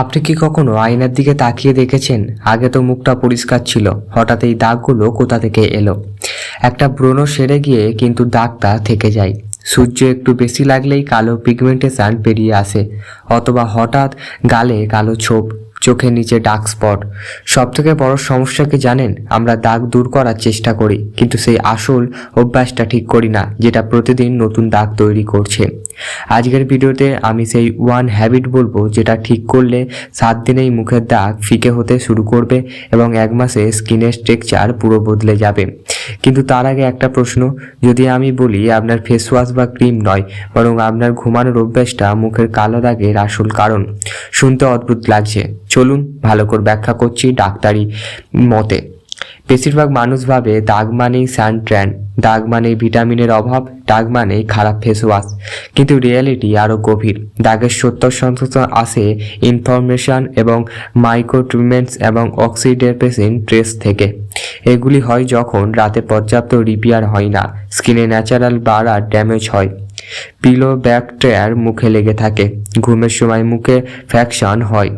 আপনি কি কখনো আয়নার দিকে তাকিয়ে দেখেছেন? আগে তো মুখটা পরিষ্কার ছিল। হঠাৎ এই দাগগুলো কোথা থেকে এলো? একটা ব্রণ সেরে গিয়ে কিন্তু দাগটা থেকে যায়। সূর্য একটু বেশি লাগলেই কালো পিগমেন্টেশন বেরিয়ে আসে, অথবা হঠাৎ গালে কালো ছোপ। চোখের নিচে ডার্ক স্পট সব থেকে বড় সমস্যা কি জানেন? আমরা দাগ দূর করার চেষ্টা করি, কিন্তু সেই আসল অভ্যাসটা ঠিক করি না, যেটা প্রতিদিন নতুন দাগ তৈরি করছে। আজকের ভিডিওতে আমি সেই ওয়ান হ্যাবিট বলব, যেটা ঠিক করলে সাত দিনেই মুখের দাগ ফিকে হতে শুরু করবে এবং এক মাসে স্কিনের স্ট্রাকচার পুরো বদলে যাবে। কিন্তু তার আগে একটা প্রশ্ন, যদি আমি বলি আপনার ফেস ওয়াশ বা ক্রিম নয়, বরং আপনার ঘুমানোর অভ্যাসটা মুখের কালো দাগের আসল কারণ। শুনতে অদ্ভুত লাগছে। চলুন ভালো করে ব্যাখ্যা করছি ডাক্তারি মতে। বেশিরভাগ মানুষ ভাবে দাগ মানেই সান ট্র্যান দাগ মানেই ভিটামিনের অভাব, দাগ মানেই খারাপ ফেস ওয়াশ কিন্তু রিয়েলিটি আরও গভীর। দাগের সত্তর শতাংশ আসে ইনফরমেশন এবং মাইক্রোট্রিটমেন্টস এবং অক্সিডেপেসিন ট্রেস থেকে। এগুলি হয় যখন রাতে পর্যাপ্ত রিপেয়ার হয় না। স্কিনে ন্যাচারাল বাড়ার ড্যামেজ হয়। পিলো ব্যাকটেরিয়ার মুখে লেগে থাকে। ঘুমের সময় মুখে ফ্যাকশন হয়।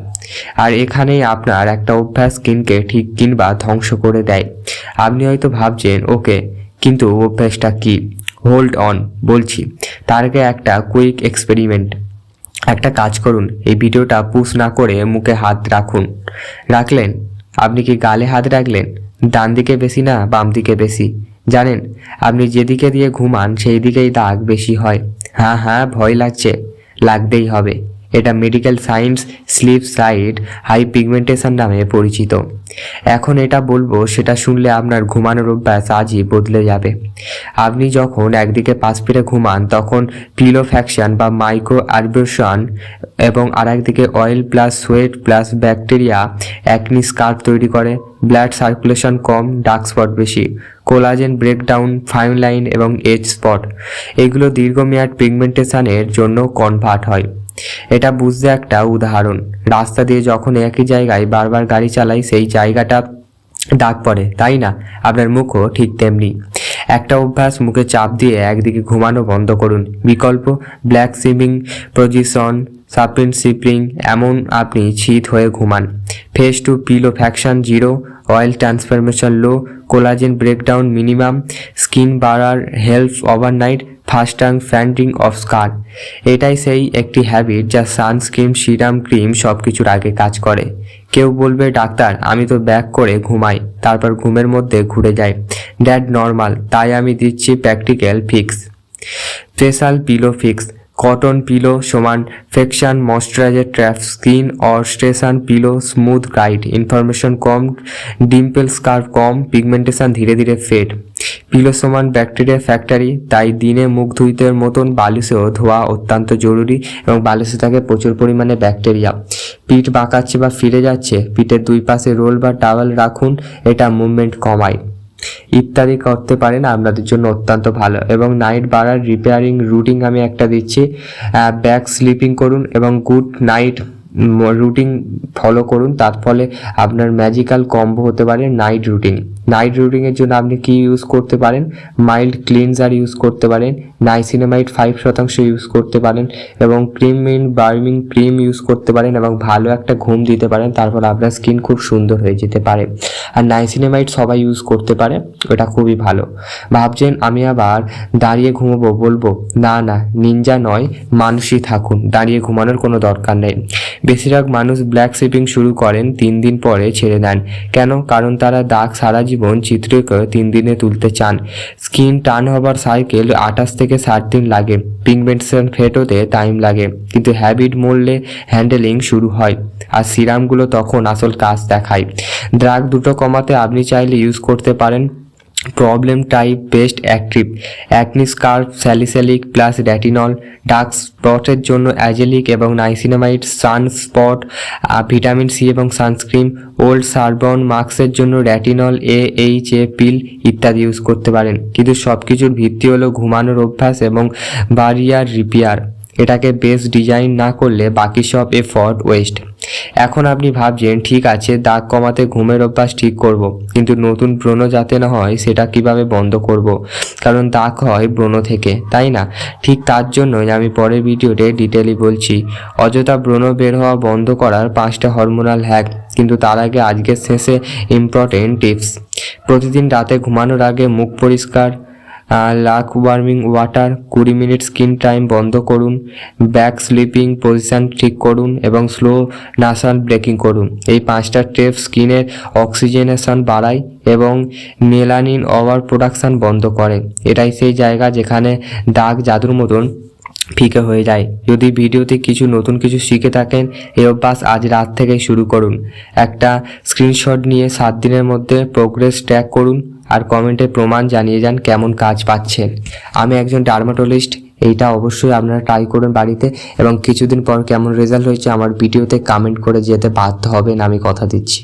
আর এখানেই আপনার একটা অভ্যাস স্কিনকে ঠিক কিংবা ধ্বংস করে দেয়। আপনি হয়তো ভাবছেন, ওকে, কিন্তু অভ্যাসটা কি? হোল্ড অন বলছি। তার আগে একটা কুইক এক্সপেরিমেন্ট একটা কাজ করুন, এই ভিডিওটা পুশ না করে মুখে হাত রাখুন। রাখলেন? আপনি কি গালে হাত রাখলেন? ডান দিকে বেশি না বাম দিকে বেশি? জানেন, আপনি যেদিকে দিয়ে ঘুমান সেই দিকেই দাগ বেশি হয়। হ্যাঁ হ্যাঁ ভয় লাগছে। লাগতেই হবে। এটা medical science sleep side high pigmentation নামে পরিচিত। এখন এটা বলব, সেটা শুনলে আপনার ঘুমানোর অভ্যাস আজই বদলে যাবে। আপনি যখন একদিকে পাশ ফিরে ঘুমান, তখন পিলো ফ্যাকশন বা মাইক্রো আরবেশন এবং আরেকদিকে oil plus sweat plus bacteria acne scar তৈরি করে। ব্লাড সার্কুলেশন কম ডার্ক স্পট বেশি। কোলাজেন ব্রেকডাউন ফাইন লাইন এবং এজ স্পট এগুলো দীর্ঘমেয়াদ পিগমেন্টেশনের জন্য কনভার্ট হয়। এটা বুঝতে একটা উদাহরণ। রাস্তা দিয়ে যখন একই জায়গায় বারবার গাড়ি চালাই, সেই জায়গাটা ডাক পড়ে, তাই না? আপনার মুখও ঠিক তেমনি। একটা অভ্যাস, মুখে চাপ দিয়ে একদিকে ঘুমানো বন্ধ করুন। বিকল্প ব্ল্যাক সিমিং পজিশন সাপিন সিপ্রিং এমন আপনি শীত হয়ে ঘুমান। Face to pillow friction zero, oil transformation low, collagen breakdown minimum, skin বাড়ার help overnight, fasting fading of scar এটাই সেই একটি হ্যাবিট যা সানস্ক্রিন, সিরাম, ক্রিম সব কিছুর আগে কাজ করে। কেউ বলবে, ডাক্তার, আমি তো ব্যাক করে ঘুমাই, তারপর ঘুমের মধ্যে ঘুরে যাই। দ্যাট নর্মাল তাই আমি দিচ্ছি practical fix special pillow fix cotton pillow সমান friction moisturiser trap skin or station pillow smooth guide. Information com, dimple scar কম, পিগমেন্টেশন ধীরে ধীরে ফেড। পিলো সমান ব্যাকটেরিয়া ফ্যাক্টরি, তাই দিনে মুখ ধুইতে মতন বালিশেও ধোয়া অত্যন্ত জরুরি এবং বালিশে থাকে প্রচুর পরিমাণে ব্যাকটেরিয়া। পিঠ বাঁকাচ্ছে বা ফিরে যাচ্ছে, পিঠের দুই পাশে রোল বা টাওয়াল রাখুন, এটা মুভমেন্ট কমায়। ইত্যাদি করতে পারেন আপনাদের জন্য অত্যন্ত ভালো। এবং নাইট বাড়ার রিপেয়ারিং রুটিন আমি একটা দিচ্ছি। ব্যাক স্লিপিং করুন এবং গুড নাইট রুটিন ফলো করুন। তার ফলে আপনার ম্যাজিক্যাল কম্বো হতে পারে নাইট রুটিন নাইট রুটিনের জন্য আপনি কি ইউজ করতে পারেন? মাইল্ড ক্লিনজার ইউজ করতে পারেন। নাইসিনেমাইড ফাইভ শতাংশ ইউজ করতে পারেন এবং ক্রিম মিন বার্মিং ক্রিম ইউজ করতে পারেন এবং ভালো একটা ঘুম দিতে পারেন, তারপর আপনার স্কিন খুব সুন্দর হয়ে যেতে পারে। আর নাইসিনেমাইড সবাই ইউজ করতে পারে, ওটা খুবই ভালো। ভাবছেন আমি আবার দাঁড়িয়ে ঘুমাবো, বলব, না না নিনজা নয়, মানুষই থাকুন, দাঁড়িয়ে ঘুমানোর কোনো দরকার নেই। বেশিরভাগ মানুষ ব্ল্যাক শিপিং শুরু করেন তিন দিন পরে ছেড়ে দেন। কেন? কারণ তারা দাগ সারা চিত্রকে তিন দিনে তুলতে চান। স্কিন টান হবার সাইকেল আঠাশ থেকে ষাট দিন লাগে। পিগমেন্টেশন ফেট হতে টাইম লাগে, কিন্তু হ্যাবিট মরলে হ্যান্ডেলিং শুরু হয় আর সিরামগুলো তখন আসল কাজ দেখায়। ড্রাগ দুটো কমাতে আপনি চাইলে ইউজ করতে পারেন। Problem type best active acne scar salicylic plus retinol dark স্পটের জন্য অ্যাজেলিক এবং niacinamide sun spot vitamin C এবং সানস্ক্রিন ওল্ড সারবন মার্কসের জন্য র্যাটিনল এ এইচ এ পিল ইত্যাদি ইউজ করতে পারেন। কিন্তু সব কিছুর ভিত্তি হলো ঘুমানোর অভ্যাস এবং বারিয়ার রিপেয়ার এটাকে বেস্ট ডিজাইন না করলে বাকি সব এফর্ট ওয়েস্ট এখন আপনি ভাবছেন, ঠিক আছে, দাগ কমাতে ঘুমের অভ্যাস ঠিক করব। কিন্তু নতুন ব্রণ যাতে না হয়, সেটা কীভাবে বন্ধ করব। কারণ দাগ হয় ব্রণ থেকে, তাই না ঠিক তার জন্যই আমি পরের ভিডিওতে ডিটেলি বলছি অযথা ব্রণ বের হওয়া বন্ধ করার পাঁচটা হরমোনাল হ্যাক কিন্তু তার আগে আজকের শেষে ইম্পর্টেন্ট টিপস প্রতিদিন রাতে ঘুমানোর আগে মুখ পরিষ্কার লাক ওয়ার্মিং ওয়াটার, কুড়ি মিনিট স্কিন টাইম বন্ধ করুন, ব্যাক স্লিপিং পজিশন ঠিক করুন এবং স্লো নাসাল ব্রেকিং করুন। এই পাঁচটা স্টেপ স্কিনের অক্সিজেনেশন বাড়ায় এবং মেলানিন ওভার প্রোডাকশন বন্ধ করে। এটাই সেই জায়গা যেখানে দাগ জাদুর মতন ফিকে হয়ে যায়। যদি ভিডিওতে কিছু নতুন কিছু শিখে থাকেন এই অভ্যাস আজ রাত থেকে শুরু করুন। একটা স্ক্রিনশট নিয়ে সাত দিনের মধ্যে প্রোগ্রেস ট্র্যাক করুন। আর কমেন্টে প্রমাণ জানিয়ে যান কেমন কাজ পাচ্ছেন আমি একজন ডার্মাটোলজিস্ট, এইটা অবশ্যই আপনারা ট্রাই করুন বাড়িতে এবং কিছুদিন পর কেমন রেজাল্ট হয়েছে আমার ভিডিওতে কমেন্ট করে যেতে বাধ্য হবেন, আমি কথা দিচ্ছি।